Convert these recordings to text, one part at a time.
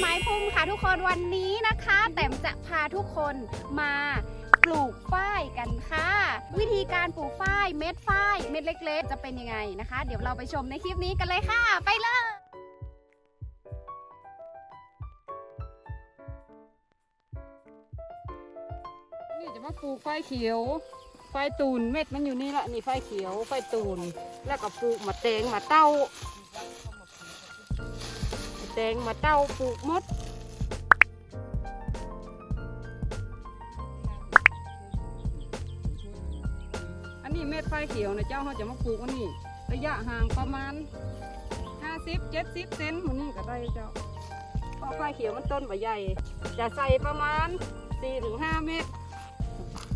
ไม้พุ่มค่ะทุกคนวันนี้นะคะ แต้มจะพาทุกคนมาปลูกฝ้ายกันค่ะ วิธีการปลูกฝ้ายเม็ดฝ้ายเม็ดเล็ก ๆ จะเป็นยังไงนะคะ เดี๋ยวเราไปชมในคลิปนี้กันเลยค่ะ ไปเลยนี่จะมาปลูกไฟเขียวไฟตูนเม็ดมันอยู่นี่ละนี่ไฟเขียวไฟตูน แล้วก็ปลูกมะแตงมะเต้า แตงมะเต้าปลูกมด อันนี้เม็ดไฟเขียวนะเจ้าเขาจะมาปลูกอันนี้ ระยะห่างประมาณ 50 70เซนมันนี่ก็ได้เจ้าเพราะไฟเขียวมันต้นใบใหญ่ จะใส่ประมาณ 4-5 เมตร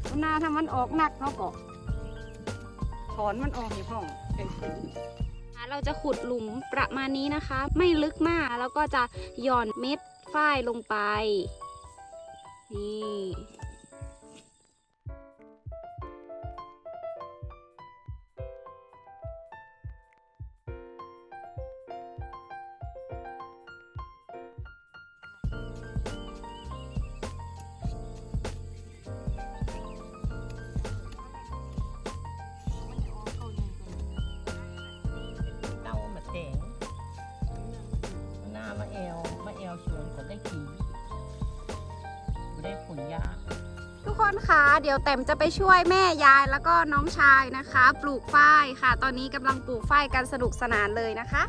มันนาถ้ามันออกหนักเขาก็ถอนมันออกในห้องเป็น เราจะขุดหลุมประมาณนี้นะคะ ไม่ลึกมากแล้วก็จะหย่อนเม็ดฝ้ายลงไป นี่ แอลมาแอลสวนก็ได้ขี่บ่ได้ผลยาทุกคนคะเดี๋ยวแต้มจะไปช่วยแม่ยายแล้วก็น้องชายนะคะ ปลูกฝ้ายค่ะ ตอนนี้กำลังปลูกฝ้ายกันสนุกสนานเลยนะคะ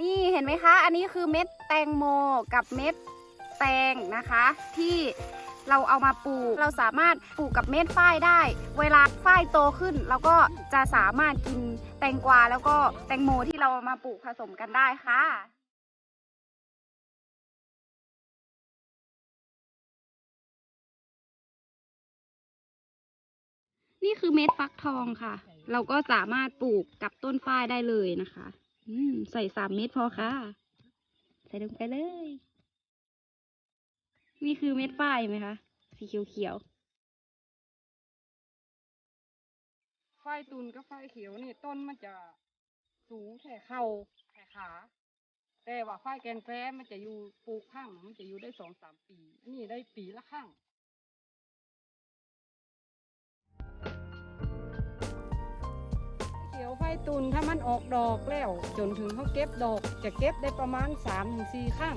นี่เห็นไหมคะ อันนี้คือเม็ดแตงโมกับเม็ด ตงนะคะที่เราเอามาปลูก เราสามารถปลูกกับเม็ดฝ้ายได้ เวลาฝ้ายโตขึ้น เราก็จะสามารถกินแตงกวาแล้วก็แตงโมที่เราเอามาปลูกผสมกันได้ค่ะนี่คือเม็ดฟักทองค่ะ เราก็สามารถปลูกกับต้นฝ้ายได้เลยนะคะ อืม ใส่สามเม็ดพอค่ะ ใส่ลงไปเลย นี่คือเม็ดฝ้ายไหมคะ สีเขียวๆฝ้ายตูนกับไฟเขียวนี่ต้นมันจะสูงแค่เข่าแค่ขา แต่ว่าฝ้ายแกนแฟ้มันจะอยู่ปลูกข้างมันจะอยู่ได้สองสามปี อันนี้ได้ปีละข้าง ไฟตุนถ้ามันออกดอกแล้ว จนถึงเขาเก็บดอก จะเก็บได้ประมาณ3าถึงสข้าง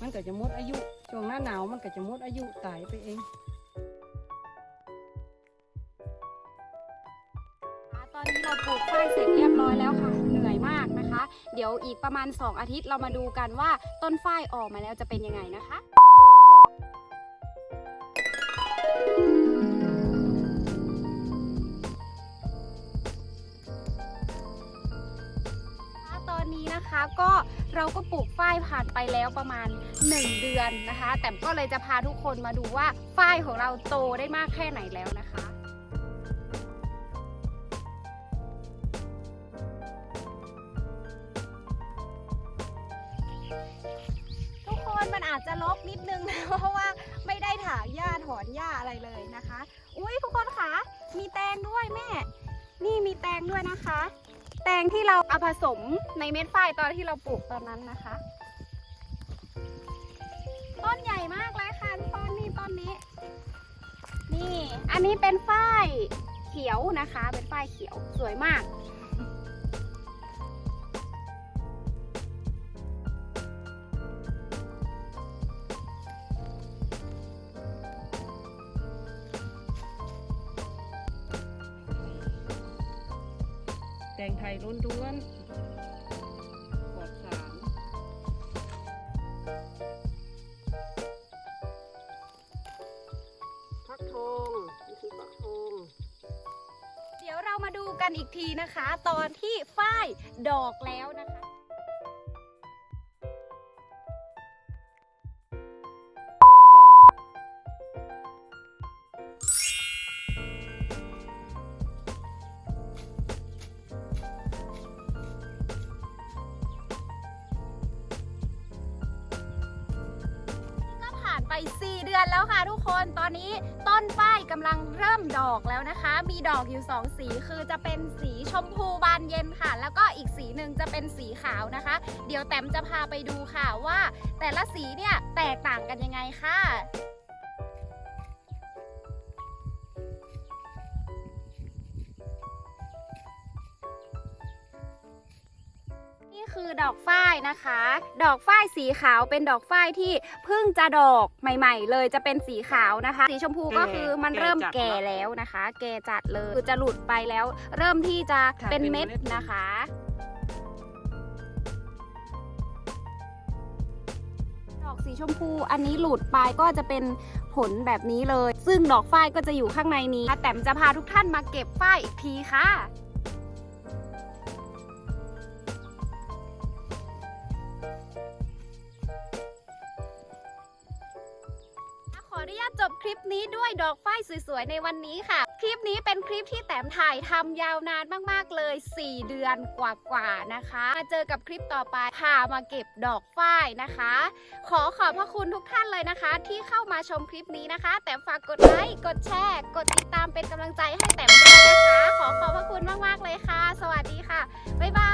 มันก็จะหมดอายุช่วงหน้าหนาวมันก็จะหมดอายุตายไปเองตอนนี้เราปลูกฝ้ายเสร็จเรียบร้อยแล้วค่ะ เหนื่อยมากนะคะ เดี๋ยวอีกประมาณ 2 อาทิตย์เรามาดูกันว่าต้นฝ้ายออกมาแล้วจะเป็นยังไงนะคะ อนนี้นะคะก็เราก็ปลูกฝ้ายผ่านไปแล้วประมาณ 1 เดือนนะคะ แต่ก็เลยจะพาทุกคนมาดูว่าฝ้ายของเราโตได้มากแค่ไหนแล้วนะคะทุกคนมันอาจจะลกนิดนึงนะเพราะว่าไม่ได้ถางหญ้าถอนหญ้าอะไรเลยนะคะ อุ้ยทุกคนคะมีแตงด้วยแม่ นี่มีแตงด้วยนะคะ ตงที่เราเอาผสมในเม็ดฝ้ายตอนที่เราปลูกตอนนั้นนะคะ ต้นใหญ่มากเลยค่ะทุกคนนี่ต้นนี้ นี่ อันนี้เป็นฝ้ายเขียวนะคะ เป็นฝ้ายเขียวสวยมาก งไทยล้นด้วนๆปลอดสารพักทงนี่คือฟักทงเดี๋ยวเรามาดูกันอีกทีนะคะ ตอนที่ฝ้ายดอกแล้วนะคะ 4 เดือนแล้วค่ะทุกคน ตอนนี้ต้นฝ้ายกำลังเริ่มดอกแล้วนะคะ มีดอกอยู่ 2 สีคือจะเป็นสีชมพูบานเย็นค่ะ แล้วก็อีกสีหนึ่งจะเป็นสีขาวนะคะ เดี๋ยวแต้มจะพาไปดูค่ะว่า แต่ละสีเนี่ยแตกต่างกันยังไงค่ะ คือดอกฝ้ายนะคะ ดอกฝ้ายสีขาวเป็นดอกฝ้ายที่เพิ่งจะดอกใหม่ ๆ เลยจะเป็นสีขาวนะคะ สีชมพูก็คือมันเริ่มแก่แล้วนะคะ แก่จัดเลยคือจะหลุดไปแล้ว เริ่มที่จะเป็นเม็ดนะคะดอกสีชมพูอันนี้หลุดไปก็จะเป็นผลแบบนี้เลย ซึ่งดอกฝ้ายก็จะอยู่ข้างในนี้แต่มจะพาทุกท่านมาเก็บฝ้ายอีกทีค่ะ คลิปนี้ด้วยดอกฝ้ายสวยๆในวันนี้ค่ะ คลิปนี้เป็นคลิปที่แต้มถ่ายทำยาวนานมากๆเลย 4 เดือนกว่าๆนะคะมาเจอกับคลิปต่อไปพามาเก็บดอกฝ้ายนะคะ ขอขอบพระคุณทุกท่านเลยนะคะ ที่เข้ามาชมคลิปนี้นะคะ แต่ฝากกดไลค์กดแชร์ กดติดตามเป็นกำลังใจให้แต้มด้วยนะคะ ขอขอบพระคุณมากๆเลยค่ะ สวัสดีค่ะบ๊ายบาย